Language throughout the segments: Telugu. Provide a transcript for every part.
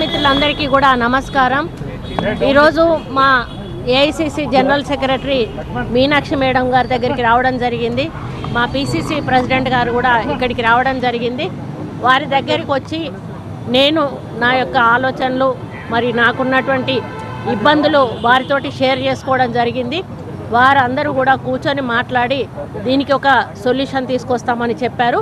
మిత్రులందరికీ కూడా నమస్కారం. ఈరోజు మా AICC general secretary Meenakshi madam గారి దగ్గరికి రావడం జరిగింది. మా పిసిసి ప్రెసిడెంట్ గారు కూడా ఇక్కడికి రావడం జరిగింది. వారి దగ్గరికి వచ్చి నేను నా యొక్క ఆలోచనలు మరి నాకున్నటువంటి ఇబ్బందులు వారితోటి షేర్ చేసుకోవడం జరిగింది. వారందరూ కూడా కూర్చొని మాట్లాడి దీనికి ఒక సొల్యూషన్ తీసుకొస్తామని చెప్పారు.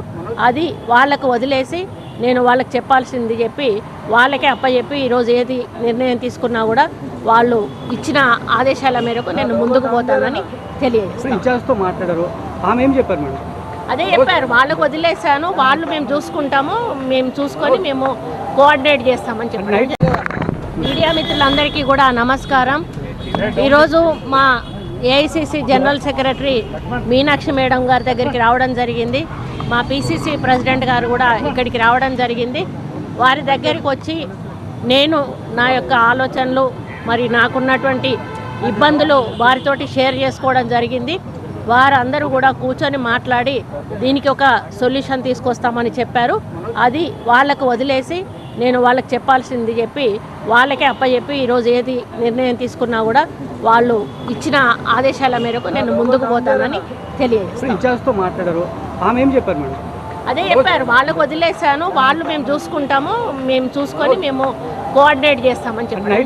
అది వాళ్ళకు వదిలేసి నేను వాళ్ళకి చెప్పాల్సింది చెప్పి వాళ్ళకే అప్పచెప్పి ఈరోజు ఏది నిర్ణయం తీసుకున్నా కూడా వాళ్ళు ఇచ్చిన ఆదేశాల మేరకు నేను ముందుకు పోతానని తెలియజేస్తాను. ఇన్ఛార్జ్తో మాట్లాడారు. ఆమె ఏం చెప్పారు మేడం? అదే చెప్పారు. వాళ్ళకు వదిలేశాను. వాళ్ళు మేము చూసుకుంటాము. మేము చూసుకొని మేము కోఆర్డినేట్ చేస్తామని చెప్పారు. మీడియా మిత్రులందరికీ కూడా నమస్కారం. ఈరోజు మా AICC general secretary Meenakshi madam గారి దగ్గరికి రావడం జరిగింది. మా పిసిసి ప్రెసిడెంట్ గారు కూడా ఇక్కడికి రావడం జరిగింది. వారి దగ్గరికి వచ్చి నేను నా యొక్క ఆలోచనలు మరి నాకున్నటువంటి ఇబ్బందులు వారితోటి షేర్ చేసుకోవడం జరిగింది. వారందరూ కూడా కూర్చొని మాట్లాడి దీనికి ఒక సొల్యూషన్ తీసుకొస్తామని చెప్పారు. అది వాళ్ళకు వదిలేసి నేను వాళ్ళకి చెప్పాల్సింది చెప్పి వాళ్ళకే అప్పచెప్పి ఈరోజు ఏది నిర్ణయం తీసుకున్నా కూడా వాళ్ళు ఇచ్చిన ఆదేశాల మేరకు నేను ముందుకు పోతానని తెలియజేస్తాను. మాట్లాడారు. ఆమె ఏం చెప్పారు మేడం? అదే చెప్పారు వాళ్ళకు వదిలేసాను వాళ్ళు మేము చూసుకుంటాము మేము చూసుకొని మేము కోఆర్డినేట్ చేస్తామని చెప్పారు.